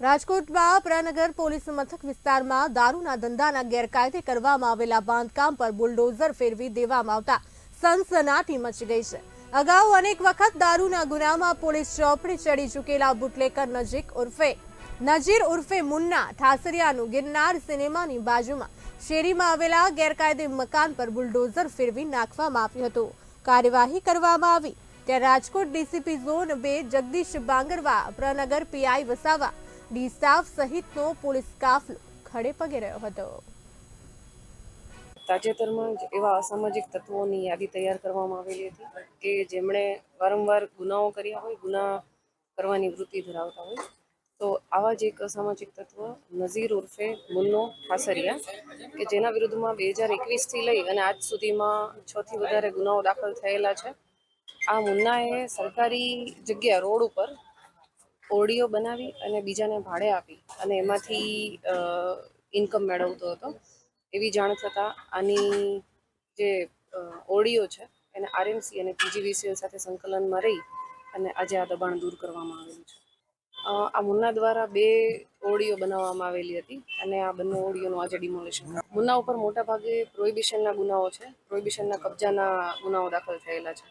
રાજકોટમાં પ્રનગર પોલીસ મથક વિસ્તારમાં દારૂના ધંધાના ગેરકાયદે કરવામાં આવેલા બાંધકામ પર બુલડોઝર ફેરવી દેવામાં આવતા સનસનાટી મચી ગઈ છે. અગાઉ અનેક વખત દારૂના ગુનામાં પોલીસ ચોપડી ચડી ચૂકેલા બુટલેકર નજીક ઉર્ફે નજીર ઉર્ફે મુન્ના ઠાસરિયાનું ગિરનાર સિનેમાની બાજુમાં શેરીમાં આવેલા ગેરકાયદે મકાન પર બુલડોઝર ફેરવી નાખવામાં આવ્યું હતું. કાર્યવાહી કરવામાં આવી. ત્યારે રાજકોટ ડીસીપી ઝોન બે Jagdish Bangarva Pranagar PI Vasava D staff સહિતનો પોલીસ કાફલો ખડે પગે રહ્યો હતો. તાજેતરમાં જ એવા અસામાજિક તત્વોની યાદી તૈયાર કરવામાં આવેલી હતી કે જેમણે વારંવાર ગુનાઓ કર્યા હોય, ગુના કરવાની વૃત્તિ ધરાવતા હોય. તો આવા જ એક અસામાજિક તત્વ નઝીર ઉર્ફે મુન્નો ખાસરિયા કે જેના વિરુદ્ધમાં બે હજાર એકવીસથી લઈ અને આજ સુધીમાં છથી વધારે ગુનાઓ દાખલ થયેલા છે. આ મુન્નાએ સરકારી જગ્યા રોડ ઉપર ઓડિયો બનાવી અને બીજાને ભાડે આપી અને એમાંથી ઇન્કમ મેળવતો હતો. એવી જાણ થતાં આની જે ઓડિયો છે, એને આરએમસી અને પીજીવીસીએલ સાથે સંકલનમાં રહી અને આજે આ દબાણ દૂર કરવામાં આવેલું છે. આ મુન્ના દ્વારા બે ઓડિયો બનાવવામાં આવેલી હતી અને આ બંને ઓડિયોનું આજે ડિમોલેશન મુન્ના ઉપર મોટાભાગે પ્રોહિબિશનના ગુનાઓ છે. પ્રોહિબિશનના કબજાના ગુનાઓ દાખલ થયેલા છે.